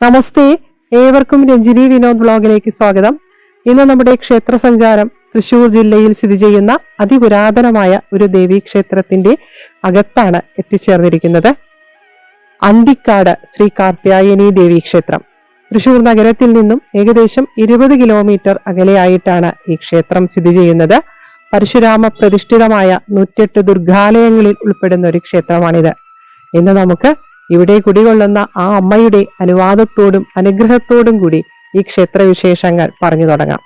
നമസ്തേ. ഏവർക്കും രഞ്ജിനി വിനോദ് ബ്ലോഗിലേക്ക് സ്വാഗതം. ഇന്ന് നമ്മുടെ ക്ഷേത്ര സഞ്ചാരം തൃശൂർ ജില്ലയിൽ സ്ഥിതി ചെയ്യുന്ന അതിപുരാതനമായ ഒരു ദേവീക്ഷേത്രത്തിന്റെ അകത്താണ് എത്തിച്ചേർന്നിരിക്കുന്നത്. അന്തിക്കാട് ശ്രീ കാർത്യായനി ദേവീക്ഷേത്രം. തൃശൂർ നഗരത്തിൽ നിന്നും ഏകദേശം ഇരുപത് കിലോമീറ്റർ അകലെയായിട്ടാണ് ഈ ക്ഷേത്രം സ്ഥിതി ചെയ്യുന്നത്. പരശുരാമ പ്രതിഷ്ഠിതമായ നൂറ്റെട്ട് ദുർഗാലയങ്ങളിൽ ഉൾപ്പെടുന്ന ഒരു ക്ഷേത്രമാണിത്. ഇന്ന് നമുക്ക് ഇവിടെ കുടികൊള്ളുന്ന ആ അമ്മയുടെ അനുവാദത്തോടും അനുഗ്രഹത്തോടും കൂടി ഈ ക്ഷേത്രവിശേഷങ്ങൾ പറഞ്ഞു തുടങ്ങാം.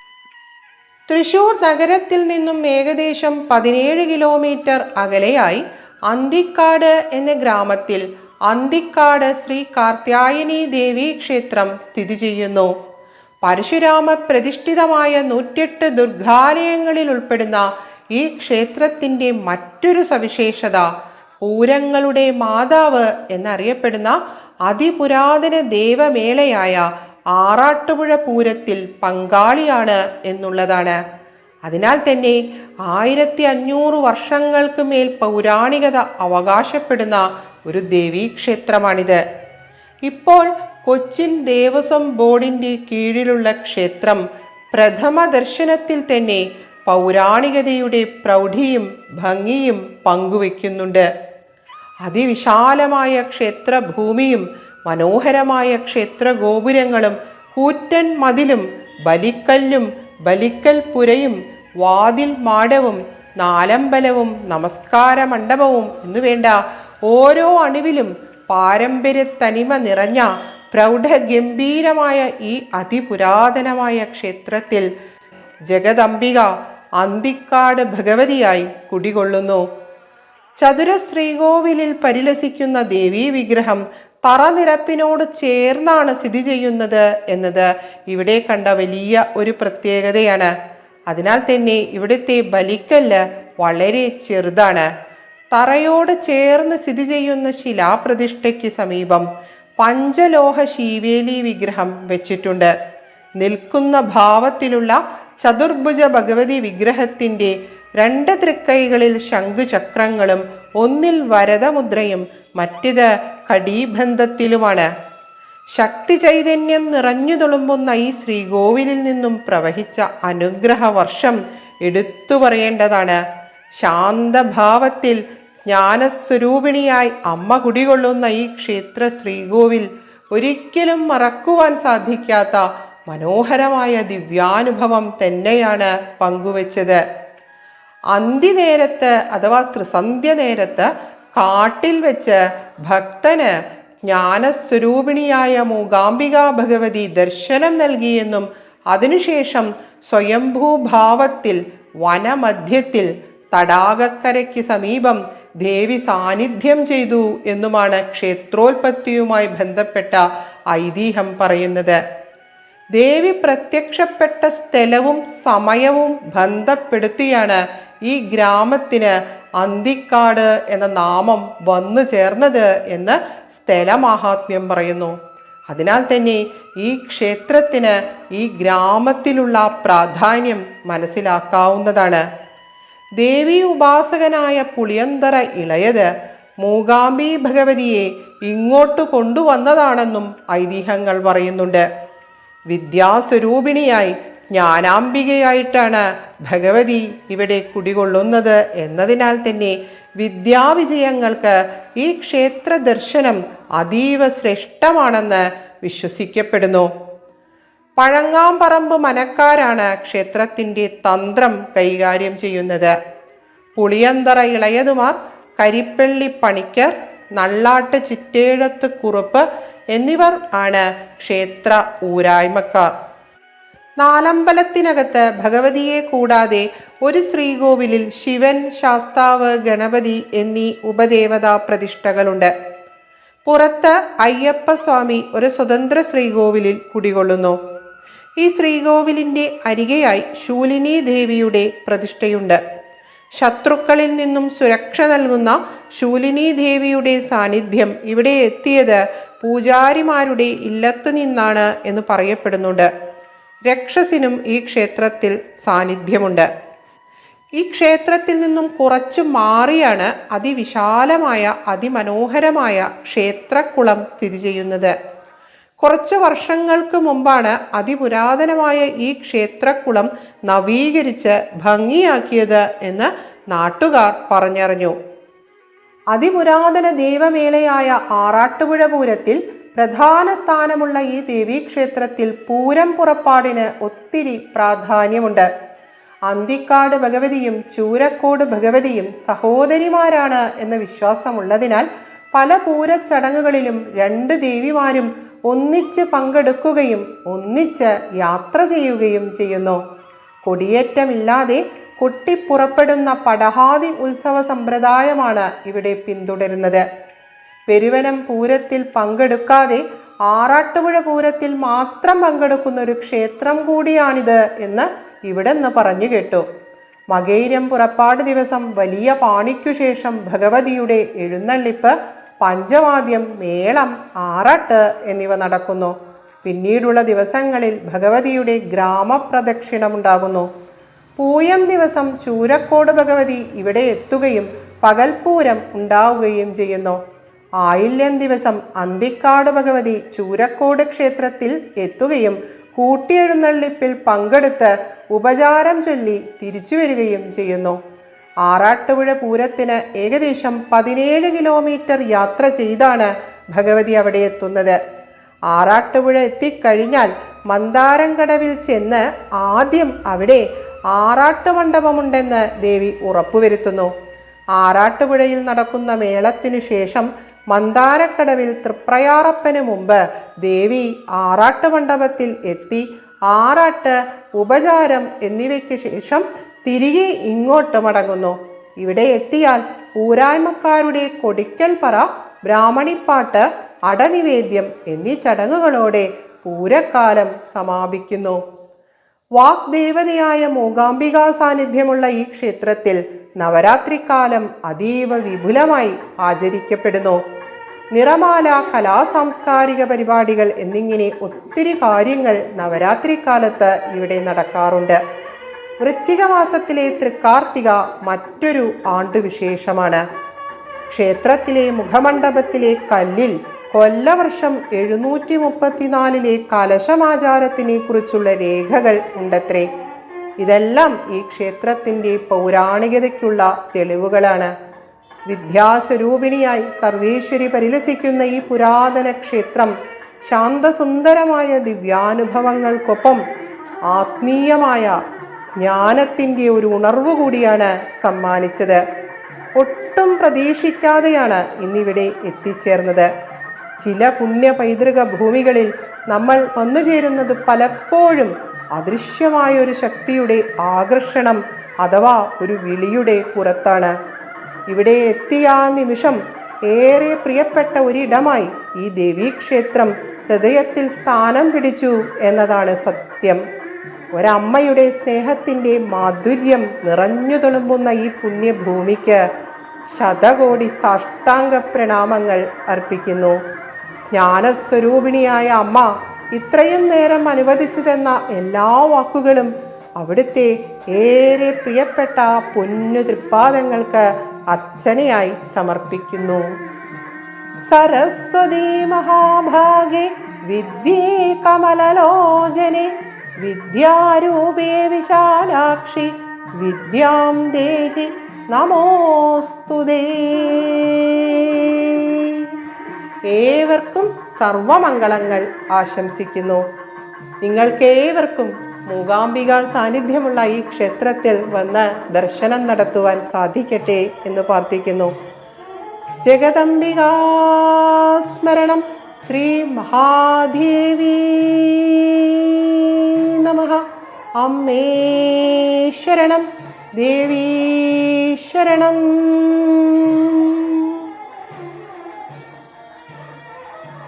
തൃശൂർ നഗരത്തിൽ നിന്നും ഏകദേശം പതിനേഴ് കിലോമീറ്റർ അകലെയായി അന്തിക്കാട് എന്ന ഗ്രാമത്തിൽ അന്തിക്കാട് ശ്രീ കാർത്യായനി ദേവി ക്ഷേത്രം സ്ഥിതി ചെയ്യുന്നു. പരശുരാമ പ്രതിഷ്ഠിതമായ നൂറ്റെട്ട് ദുർഗാലയങ്ങളിൽ ഉൾപ്പെടുന്ന ഈ ക്ഷേത്രത്തിന്റെ മറ്റൊരു സവിശേഷത പൂരങ്ങളുടെ മാതാവ് എന്നറിയപ്പെടുന്ന അതിപുരാതന ദേവമേളയായ ആറാട്ടുപുഴ പൂരത്തിൽ പങ്കാളിയാണ് എന്നുള്ളതാണ്. അതിനാൽ തന്നെ ആയിരത്തി അഞ്ഞൂറ് വർഷങ്ങൾക്ക് മേൽ പൗരാണികത അവകാശപ്പെടുന്ന ഒരു ദേവീക്ഷേത്രമാണിത്. ഇപ്പോൾ കൊച്ചിൻ ദേവസ്വം ബോർഡിന്റെ കീഴിലുള്ള ക്ഷേത്രം പ്രഥമ ദർശനത്തിൽ തന്നെ പൗരാണികതയുടെ പ്രൗഢിയും ഭംഗിയും പങ്കുവെക്കുന്നുണ്ട്. അതിവിശാലമായ ക്ഷേത്രഭൂമിയും മനോഹരമായ ക്ഷേത്ര ഗോപുരങ്ങളും കൂറ്റൻ മതിലും ബലിക്കല്ലും ബലിക്കൽ പുരയും വാതിൽ മാടവും നാലമ്പലവും നമസ്കാര മണ്ഡപവും എന്നുവേണ്ട ഓരോ അണുവിലും പാരമ്പര്യ തനിമ നിറഞ്ഞ പ്രൗഢഗംഭീരമായ ഈ അതിപുരാതനമായ ക്ഷേത്രത്തിൽ ജഗദംബിക അന്തിക്കാട് ഭഗവതിയായി കുടികൊള്ളുന്നു. ചതുര ശ്രീകോവിലിൽ പരിലസിക്കുന്ന ദേവീ വിഗ്രഹം തറനിരപ്പിനോട് ചേർന്നാണ് സ്ഥിതി ചെയ്യുന്നത് എന്നത് ഇവിടെ കണ്ട വലിയ ഒരു പ്രത്യേകതയാണ്. അതിനാൽ തന്നെ ഇവിടുത്തെ ബലിക്കല്ല് വളരെ ചെറുതാണ്. തറയോട് ചേർന്ന് സ്ഥിതി ചെയ്യുന്ന ശിലാപ്രതിഷ്ഠയ്ക്ക് സമീപം പഞ്ചലോഹ ശീവേലി വിഗ്രഹം വെച്ചിട്ടുണ്ട്. നിൽക്കുന്ന ഭാവത്തിലുള്ള ചതുർഭുജ ഭഗവതി വിഗ്രഹത്തിന്റെ രണ്ട് തൃക്കൈകളിൽ ശംഖുചക്രങ്ങളും ഒന്നിൽ വരദമുദ്രയും മറ്റിത് കടീബന്ധത്തിലുമാണ്. ശക്തി ചൈതന്യം നിറഞ്ഞു തുളുമ്പുന്ന ഈ ശ്രീകോവിലിൽ നിന്നും പ്രവഹിച്ച അനുഗ്രഹ വർഷം എടുത്തു പറയേണ്ടതാണ് ശാന്തഭാവത്തിൽ ജ്ഞാനസ്വരൂപിണിയായി അമ്മ കുടികൊള്ളുന്ന ഈ ക്ഷേത്ര ശ്രീകോവിൽ ഒരിക്കലും മറക്കുവാൻ സാധിക്കാത്ത മനോഹരമായ ദിവ്യാനുഭവം തന്നെയാണ് പങ്കുവച്ചത്. അന്തിനേരത്ത് അഥവാ ത്രിസന്ധ്യ നേരത്ത് കാട്ടിൽ വെച്ച് ഭക്തന് ജ്ഞാനസ്വരൂപിണിയായ മൂകാംബിക ഭഗവതി ദർശനം നൽകിയെന്നും അതിനുശേഷം സ്വയംഭൂഭാവത്തിൽ വനമധ്യത്തിൽ തടാകക്കരയ്ക്ക് സമീപം ദേവി സാന്നിധ്യം ചെയ്തു എന്നുമാണ് ക്ഷേത്രോൽപത്തിയുമായി ബന്ധപ്പെട്ട ഐതിഹ്യം പറയുന്നത്. ദേവി പ്രത്യക്ഷപ്പെട്ട സ്ഥലവും സമയവും ബന്ധപ്പെടുത്തിയാണ് ഈ ഗ്രാമത്തിന് അന്തിക്കാട് എന്ന നാമം വന്നു ചേർന്നത് എന്ന് സ്ഥലമാഹാത്മ്യം പറയുന്നു. അതിനാൽ തന്നെ ഈ ക്ഷേത്രത്തിന് ഈ ഗ്രാമത്തിലുള്ള പ്രാധാന്യം മനസ്സിലാക്കാവുന്നതാണ്. ദേവി ഉപാസകനായ പുളിയന്തര ഇളയത് മൂകാംബി ഭഗവതിയെ ഇങ്ങോട്ട് കൊണ്ടുവന്നതാണെന്നും ഐതിഹ്യങ്ങൾ പറയുന്നുണ്ട്. വിദ്യാസ്വരൂപിണിയായി ജ്ഞാനാംബികയായിട്ടാണ് ഭഗവതി ഇവിടെ കുടികൊള്ളുന്നത് എന്നതിനാൽ തന്നെ വിദ്യാവിജയങ്ങൾക്ക് ഈ ക്ഷേത്ര ദർശനം അതീവ ശ്രേഷ്ഠമാണെന്ന് വിശ്വസിക്കപ്പെടുന്നു. പഴങ്ങാമ്പറമ്പ് മനക്കാരാണ് ക്ഷേത്രത്തിന്റെ തന്ത്രം കൈകാര്യം ചെയ്യുന്നത്. പുളിയന്തറ ഇളയതുമാർ കരിപ്പള്ളി പണിക്കർ നള്ളാട്ട് ചിറ്റേഴത്ത് കുറുപ്പ് എന്നിവർ ആണ് ക്ഷേത്ര ഊരായ്മക്കാർ. നാലമ്പലത്തിനകത്ത് ഭഗവതിയെ കൂടാതെ ഒരു ശ്രീകോവിലിൽ ശിവൻ ശാസ്താവ് ഗണപതി എന്നീ ഉപദേവതാ പ്രതിഷ്ഠകളുണ്ട്. പുറത്ത് അയ്യപ്പസ്വാമി ഒരു സ്വതന്ത്ര ശ്രീകോവിലിൽ കുടികൊള്ളുന്നു. ഈ ശ്രീകോവിലിന്റെ അരികെയായി ശൂലിനി ദേവിയുടെ പ്രതിഷ്ഠയുണ്ട്. ശത്രുക്കളിൽ നിന്നും സുരക്ഷ നൽകുന്ന ശൂലിനി ദേവിയുടെ സാന്നിധ്യം ഇവിടെ എത്തിയത് പൂജാരിമാരുടെ ഇല്ലത്തു നിന്നാണ് എന്ന് പറയപ്പെടുന്നുണ്ട്. രക്ഷസിനും ഈ ക്ഷേത്രത്തിൽ സാന്നിധ്യമുണ്ട്. ഈ ക്ഷേത്രത്തിൽ നിന്നും കുറച്ചു മാറിയാണ് അതിവിശാലമായ അതിമനോഹരമായ ക്ഷേത്രക്കുളം സ്ഥിതി ചെയ്യുന്നത്. കുറച്ച് വർഷങ്ങൾക്ക് മുമ്പാണ് അതിപുരാതനമായ ഈ ക്ഷേത്രക്കുളം നവീകരിച്ച് ഭംഗിയാക്കിയത് എന്ന് നാട്ടുകാർ പറഞ്ഞറിഞ്ഞു. അതിപുരാതന ദൈവമേളയായ ആറാട്ടുപുഴ പൂരത്തിൽ പ്രധാന സ്ഥാനമുള്ള ഈ ദേവീക്ഷേത്രത്തിൽ പൂരം പുറപ്പാടിന് ഒത്തിരി പ്രാധാന്യമുണ്ട്. അന്തിക്കാട് ഭഗവതിയും ചൂരക്കോട് ഭഗവതിയും സഹോദരിമാരാണ് എന്ന വിശ്വാസമുള്ളതിനാൽ പല പൂരച്ചടങ്ങുകളിലും രണ്ട് ദേവിമാരും ഒന്നിച്ച് പങ്കെടുക്കുകയും ഒന്നിച്ച് യാത്ര ചെയ്യുകയും ചെയ്യുന്നു. കൊടിയേറ്റമില്ലാതെ കൊട്ടിപ്പുറപ്പെടുന്ന പടഹാദി ഉത്സവ സമ്പ്രദായമാണ് ഇവിടെ പിന്തുടരുന്നത്. പെരുവനം പൂരത്തിൽ പങ്കെടുക്കാതെ ആറാട്ടുപുഴ പൂരത്തിൽ മാത്രം പങ്കെടുക്കുന്ന ഒരു ക്ഷേത്രം കൂടിയാണിത് എന്ന് ഇവിടെ നിന്ന് പറഞ്ഞു കേട്ടു. മകേരം പുറപ്പാട് ദിവസം വലിയ പാണിക്കു ശേഷം ഭഗവതിയുടെ എഴുന്നള്ളിപ്പ് പഞ്ചവാദ്യം മേളം ആറാട്ട് എന്നിവ നടക്കുന്നു. പിന്നീടുള്ള ദിവസങ്ങളിൽ ഭഗവതിയുടെ ഗ്രാമപ്രദക്ഷിണമുണ്ടാകുന്നു. പൂയം ദിവസം ചൂരക്കോട് ഭഗവതി ഇവിടെ എത്തുകയും പകൽപൂരം ഉണ്ടാവുകയും ചെയ്യുന്നു. ആയില്യം ദിവസം അന്തിക്കാട് ഭഗവതി ചൂരക്കോട് ക്ഷേത്രത്തിൽ എത്തുകയും കൂട്ടിയെഴുന്നള്ളിപ്പിൽ പങ്കെടുത്ത് ഉപചാരം ചൊല്ലി തിരിച്ചു വരികയും ചെയ്യുന്നു. ആറാട്ടുപുഴ പൂരത്തിന് ഏകദേശം പതിനേഴ് കിലോമീറ്റർ യാത്ര ചെയ്താണ് ഭഗവതി അവിടെ എത്തുന്നത്. ആറാട്ടുപുഴ എത്തിക്കഴിഞ്ഞാൽ മന്ദാരംകടവിൽ ചെന്ന് ആദ്യം അവിടെ ആറാട്ട് മണ്ഡപമുണ്ടെന്ന് ദേവി ഉറപ്പുവരുത്തുന്നു. ആറാട്ടുപുഴയിൽ നടക്കുന്ന മേളത്തിനു ശേഷം മന്ദാരക്കടവിൽ തൃപ്രയാറപ്പന് മുമ്പ് ദേവി ആറാട്ട് മണ്ഡപത്തിൽ എത്തി ആറാട്ട് ഉപചാരം എന്നിവയ്ക്ക് ശേഷം തിരികെ ഇങ്ങോട്ട് മടങ്ങുന്നു. ഇവിടെ എത്തിയാൽ ഊരായ്മക്കാരുടെ കൊടിക്കൽ പറ ബ്രാഹ്മണിപ്പാട്ട് അടനിവേദ്യം എന്നീ ചടങ്ങുകളോടെ പൂരക്കാലം സമാപിക്കുന്നു. വാഗ്ദേവതയായ മൂകാംബികാ സാന്നിധ്യമുള്ള ഈ ക്ഷേത്രത്തിൽ നവരാത്രിക്കാലം അതീവ വിപുലമായി ആചരിക്കപ്പെടുന്നു. നിറമാല കലാസാംസ്കാരിക പരിപാടികൾ എന്നിങ്ങനെ ഒത്തിരി കാര്യങ്ങൾ നവരാത്രിക്കാലത്ത് ഇവിടെ നടക്കാറുണ്ട്. വൃശ്ചിക മാസത്തിലെ തൃക്കാർത്തിക മറ്റൊരു ആണ്ടുവിശേഷമാണ്. ക്ഷേത്രത്തിലെ മുഖമണ്ഡപത്തിലെ കല്ലിൽ കൊല്ലവർഷം എഴുന്നൂറ്റി മുപ്പത്തിനാലിലെ കലശമാചാരത്തിനെ കുറിച്ചുള്ള രേഖകൾ ഉണ്ടത്രേ. ഇതെല്ലാം ഈ ക്ഷേത്രത്തിന്റെ പൗരാണികതയ്ക്കുള്ള തെളിവുകളാണ്. വിദ്യാസ്വരൂപിണിയായി സർവേശ്വരി പരിലസിക്കുന്ന ഈ പുരാതന ക്ഷേത്രം ശാന്തസുന്ദരമായ ദിവ്യാനുഭവങ്ങൾക്കൊപ്പം ആത്മീയമായ ജ്ഞാനത്തിന്റെ ഒരു ഉണർവ് കൂടിയാണ് സമ്മാനിച്ചത്. ഒട്ടും പ്രതീക്ഷിക്കാതെയാണ് ഇന്നിവിടെ എത്തിച്ചേർന്നത്. ചില പുണ്യ പൈതൃക ഭൂമികളിൽ നമ്മൾ വന്നുചേരുന്നത് പലപ്പോഴും അദൃശ്യമായ ഒരു ശക്തിയുടെ ആകർഷണം അഥവാ ഒരു വിളിയുടെ പുറത്താണ്. ഇവിടെ എത്തിയ നിമിഷം ഏറെ പ്രിയപ്പെട്ട ഒരിടമായി ഈ ദേവീക്ഷേത്രം ഹൃദയത്തിൽ സ്ഥാനം പിടിച്ചു എന്നതാണ് സത്യം. ഒരമ്മയുടെ സ്നേഹത്തിന്റെ മാധുര്യം നിറഞ്ഞു തുളുമ്പുന്ന ഈ പുണ്യഭൂമിക്ക് ശതകോടി സാഷ്ടാംഗ പ്രണാമങ്ങൾ അർപ്പിക്കുന്നു. ജ്ഞാനസ്വരൂപിണിയായ അമ്മ ഇത്രയും നേരം അനുവദിച്ചതെന്ന എല്ലാ വാക്കുകളും അവിടുത്തെ ഏറെ പ്രിയപ്പെട്ട പൊന്നു തൃപ്പാദങ്ങൾക്ക് അർച്ചനയായി സമർപ്പിക്കുന്നു. സരസ്വതി മഹാഭാഗേ വിദ്യേ കമലലോചനെ വിദ്യാരൂപേ വിശാലാക്ഷി വിദ്യാം ദേഹി നമോസ്തുതേ. ഏവർക്കും സർവമംഗളങ്ങൾ ആശംസിക്കുന്നു. നിങ്ങൾക്കേവർക്കും മൂകാംബിക സാന്നിധ്യമുള്ള ഈ ക്ഷേത്രത്തിൽ വന്ന് ദർശനം നടത്തുവാൻ സാധിക്കട്ടെ എന്ന് പ്രാർത്ഥിക്കുന്നു. ജഗദംബികാസ്മരണം ശ്രീ മഹാദേവി നമ. അമ്മേ ശരണം ദേവീ ശരണം.